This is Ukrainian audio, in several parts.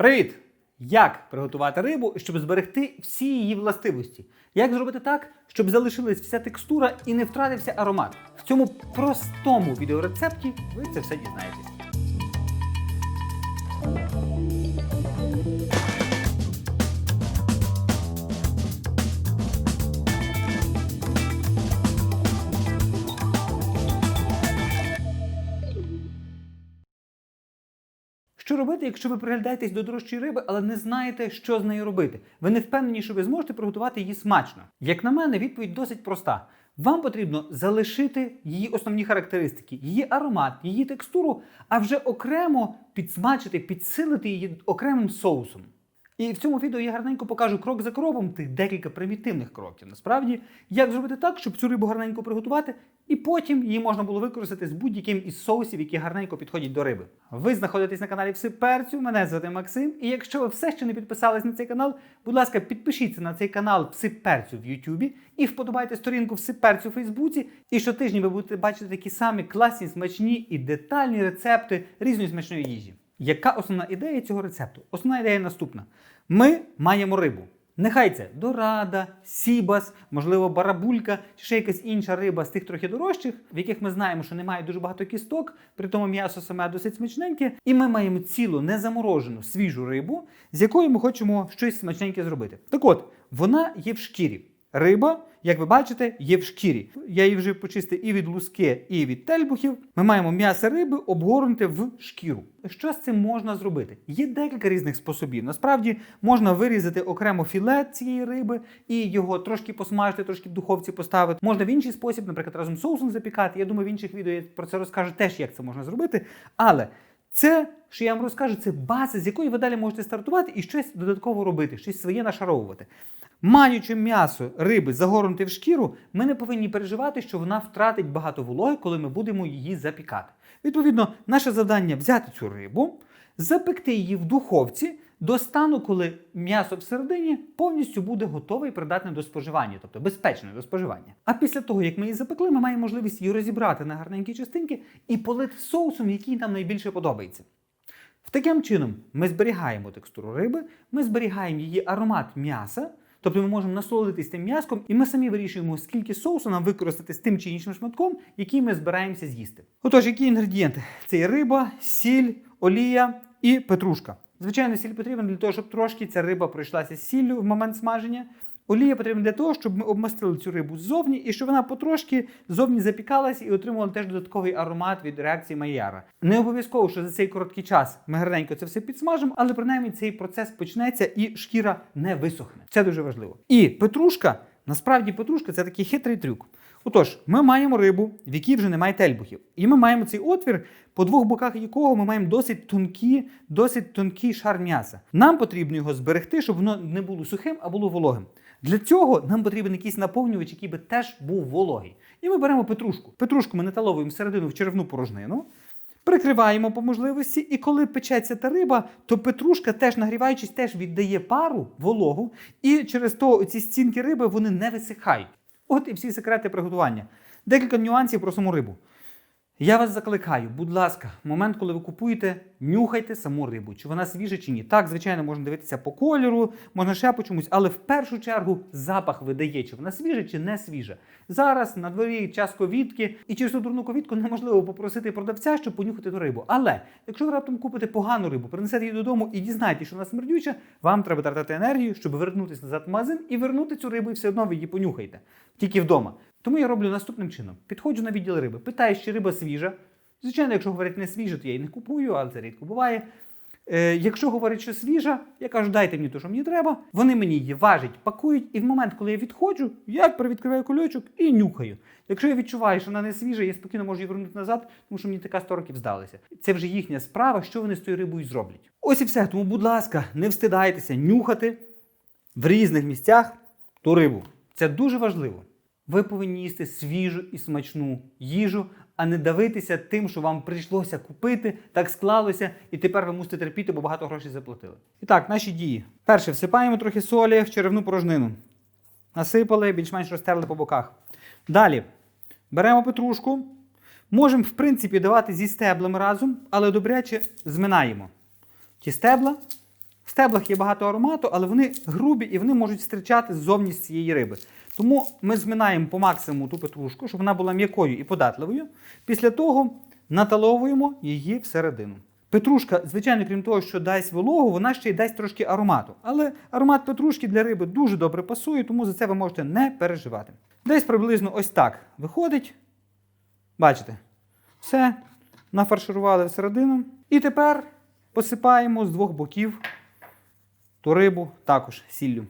Привіт! Як приготувати рибу, щоб зберегти всі її властивості? Як зробити так, щоб залишилась вся текстура і не втратився аромат? В цьому простому відеорецепті ви це все дізнаєтесь. Що робити, якщо ви приглядаєтесь до дорожчої риби, але не знаєте, що з нею робити? Ви не впевнені, що ви зможете приготувати її смачно. Як на мене, відповідь досить проста. Вам потрібно залишити її основні характеристики, її аромат, її текстуру, а вже окремо підсмачити, підсилити її окремим соусом. І в цьому відео я гарненько покажу крок за кроком тих декілька примітивних кроків. Насправді, як зробити так, щоб цю рибу гарненько приготувати, і потім її можна було використати з будь-яким із соусів, які гарненько підходять до риби. Ви знаходитесь на каналі Все Перцю, мене звати Максим. І якщо ви все ще не підписались на цей канал, будь ласка, підпишіться на цей канал Все Перцю в Ютубі і вподобайте сторінку Все Перцю у Фейсбуці. І щотижня ви будете бачити такі самі класні, смачні і детальні рецепти різної смачної їжі. Яка основна ідея цього рецепту? Основна ідея наступна: ми маємо рибу. Нехай це дорада, сібас, можливо, барабулька чи ще якась інша риба з тих трохи дорожчих, в яких ми знаємо, що немає дуже багато кісток, при тому м'ясо саме досить смачненьке. І ми маємо цілу незаморожену свіжу рибу, з якою ми хочемо щось смачненьке зробити. Так от, вона є в шкірі. Риба, як ви бачите, є в шкірі. Я її вже почистив і від луски, і від тельбухів. Ми маємо м'ясо риби обгорнуте в шкіру. Що з цим можна зробити? Є декілька різних способів. Насправді можна вирізати окремо філе цієї риби і його трошки посмажити, трошки в духовці поставити. Можна в інший спосіб, наприклад, разом з соусом запікати. Я думаю, в інших відео я про це розкажу теж, як це можна зробити. Але це, що я вам розкажу, це база, з якої ви далі можете стартувати і щось додатково робити, щось своє нашаровувати. Маючи м'ясо риби загорнуте в шкіру, ми не повинні переживати, що вона втратить багато вологи, коли ми будемо її запікати. Відповідно, наше завдання взяти цю рибу, запекти її в духовці до стану, коли м'ясо всередині повністю буде готове і придатне до споживання, тобто безпечне до споживання. А після того, як ми її запекли, ми маємо можливість її розібрати на гарненькі частинки і полити соусом, який нам найбільше подобається. Таким чином ми зберігаємо текстуру риби, ми зберігаємо її аромат м'яса. Тобто ми можемо насолодитись тим м'яском, і ми самі вирішуємо, скільки соусу нам використати з тим чи іншим шматком, який ми збираємося з'їсти. Отож, які інгредієнти? Це і риба, сіль, олія і петрушка. Звичайно, сіль потрібна для того, щоб трошки ця риба пройшлася з сіллю в момент смаження. Олія потрібна для того, щоб ми обмастили цю рибу ззовні і щоб вона потрошки ззовні запікалась і отримувала теж додатковий аромат від реакції Майяра. Не обов'язково, що за цей короткий час ми гарненько це все підсмажимо, але принаймні цей процес почнеться і шкіра не висохне. Це дуже важливо. І петрушка, насправді петрушка це такий хитрий трюк. Отож, ми маємо рибу, в якій вже немає тельбухів. І ми маємо цей отвір, по двох боках якого ми маємо досить тонкі, досить тонкий шар м'яса. Нам потрібно його зберегти, щоб воно не було сухим, а було вологим. Для цього нам потрібен якийсь наповнювач, який би теж був вологий. І ми беремо петрушку. Петрушку ми наталовуємо всередину в черевну порожнину. Прикриваємо по можливості, і коли печеться та риба, то петрушка, теж нагріваючись, теж віддає пару, вологу, і через то ці стінки риби вони не висихають. От і всі секрети приготування. Декілька нюансів про саму рибу. Я вас закликаю, будь ласка, в момент, коли ви купуєте, нюхайте саму рибу, чи вона свіжа чи ні. Так, звичайно, можна дивитися по кольору, можна ще по чомусь, але в першу чергу запах видає, чи вона свіжа, чи не свіжа. Зараз на дворі час ковідки, і через ту дурну ковідку неможливо попросити продавця, щоб понюхати ту рибу. Але якщо ви раптом купите погану рибу, принесете її додому і дізнаєтесь, що вона смердюча, вам треба тратити енергію, щоб вернутися назад в магазин і вернути цю рибу, і все одно ви її понюхаєте. Тільки вдома. Тому я роблю наступним чином: підходжу на відділ риби, питаю, чи риба свіжа. Звичайно, якщо говорить не свіжа, то я її не купую, але це рідко буває. Е, якщо говорить, що свіжа, я кажу, дайте мені те, що мені треба. Вони мені її важать, пакують, і в момент, коли я відходжу, я привідкриваю кульочок і нюхаю. Якщо я відчуваю, що вона не свіжа, я спокійно можу її вернути назад, тому що мені така 100 років здалася. Це вже їхня справа, що вони з тою рибою зроблять. Ось і все. Тому, будь ласка, не встидайтеся нюхати в різних місцях ту рибу. Це дуже важливо. Ви повинні їсти свіжу і смачну їжу, а не давитися тим, що вам прийшлося купити, так склалося, і тепер ви мусите терпіти, бо багато грошей заплатили. І так, наші дії. Перше, всипаємо трохи солі в черевну порожнину. Насипали, більш-менш розтерли по боках. Далі беремо петрушку. Можемо, в принципі, давати зі стеблами разом, але добряче зминаємо ті стебла стеблах є багато аромату, але вони грубі і вони можуть стрічати ззовні з цієї риби. Тому ми зминаємо по максимуму ту петрушку, щоб вона була м'якою і податливою. Після того наталовуємо її всередину. Петрушка, звичайно, крім того, що дасть вологу, вона ще й дасть трошки аромату. Але аромат петрушки для риби дуже добре пасує, тому за це ви можете не переживати. Десь приблизно ось так виходить. Бачите, все, нафарширували всередину. І тепер посипаємо з двох боків ту рибу також сіллю.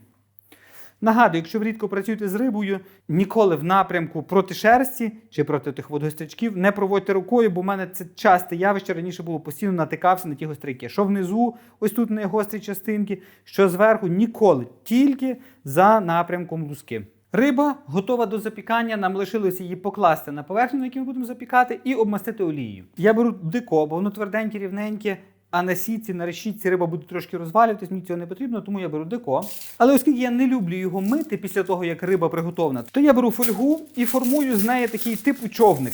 Нагадую, якщо ви рідко працюєте з рибою, ніколи в напрямку проти шерсті чи проти тих водогострячків не проводьте рукою, бо в мене це часте явище раніше було постійно натикався на ті гостряки. Що внизу, ось тут не гострі частинки, що зверху ніколи, тільки за напрямком луски. Риба готова до запікання. Нам лишилося її покласти на поверхню, на якій ми будемо запікати, і обмастити олією. Я беру дико, бо воно тверденьке, рівненьке. А на сітці, на решітці риба буде трошки розвалюватись, мені цього не потрібно, тому я беру деко. Але оскільки я не люблю його мити після того, як риба приготована, то я беру фольгу і формую з неї такий типу човник.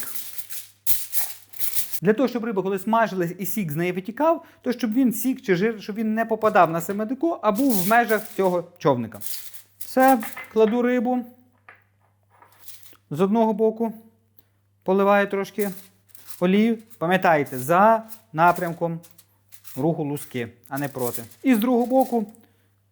Для того, щоб риба, коли смажилась і сік з неї витікав, то щоб він сік чи жир, щоб він не попадав на саме деко, а був в межах цього човника. Все, кладу рибу з одного боку, поливаю трошки олію. Пам'ятайте, за напрямком руху луски, а не проти. І з другого боку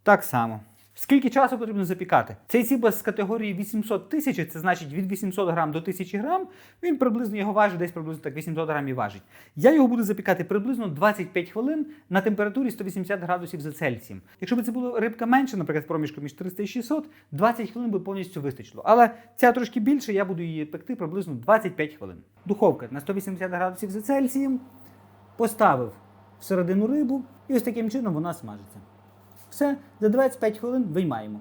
так само. Скільки часу потрібно запікати? Цей цібас з категорії 800 тисяч, це значить від 800 грам до 1000 грам, він приблизно його важить, десь приблизно так 800 грамів важить. Я його буду запікати приблизно 25 хвилин на температурі 180 градусів за Цельсієм. Якщо б це була рибка менше, наприклад, проміжку між 300 і 600, 20 хвилин би повністю вистачило. Але ця трошки більше, я буду її пекти приблизно 25 хвилин. Духовка на 180 градусів за Цельсієм. Поставив всередину рибу, і ось таким чином вона смажиться. Все, за 25 хвилин виймаємо.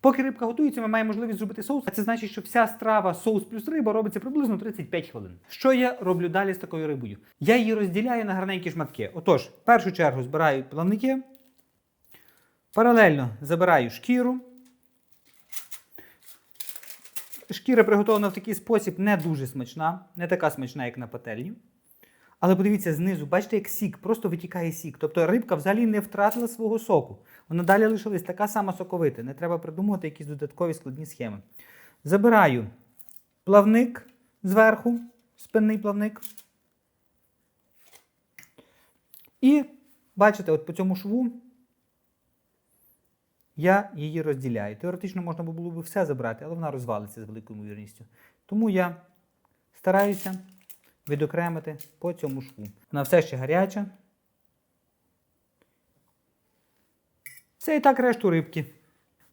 Поки рибка готується, ми маємо можливість зробити соус. А це значить, що вся страва соус плюс риба робиться приблизно 35 хвилин. Що я роблю далі з такою рибою? Я її розділяю на гарненькі шматки. Отож, в першу чергу збираю плавники, паралельно забираю шкіру. Шкіра приготовлена в такий спосіб не дуже смачна, не така смачна, як на пательні. Але подивіться знизу, бачите, як сік, просто витікає сік. Тобто рибка взагалі не втратила свого соку. Вона далі лишилась така сама соковита. Не треба придумувати якісь додаткові складні схеми. Забираю плавник зверху, спинний плавник. І бачите, от по цьому шву я її розділяю. Теоретично можна було б все забрати, але вона розвалиться з великою ймовірністю. Тому я стараюся відокремити по цьому шву. Вона все ще гаряча. Це і так решту рибки.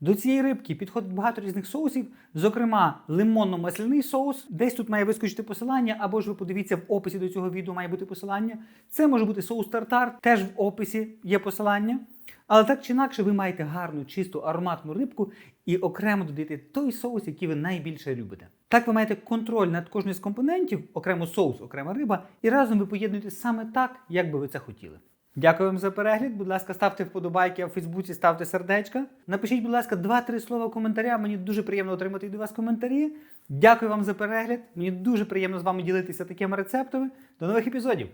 До цієї рибки підходить багато різних соусів, зокрема лимонно-масляний соус. Десь тут має вискочити посилання, або ж ви подивіться в описі до цього відео має бути посилання. Це може бути соус тартар, теж в описі є посилання. Але так чи інакше, ви маєте гарну, чисту, ароматну рибку і окремо додаєте той соус, який ви найбільше любите. Так ви маєте контроль над кожним з компонентів, окремо соус, окрема риба, і разом ви поєднуєте саме так, як би ви це хотіли. Дякую вам за перегляд. Будь ласка, ставте вподобайки в Фейсбуці, ставте сердечка. Напишіть, будь ласка, два-три слова коментаря. Мені дуже приємно отримати від вас коментарі. Дякую вам за перегляд. Мені дуже приємно з вами ділитися такими рецептами. До нових епізодів!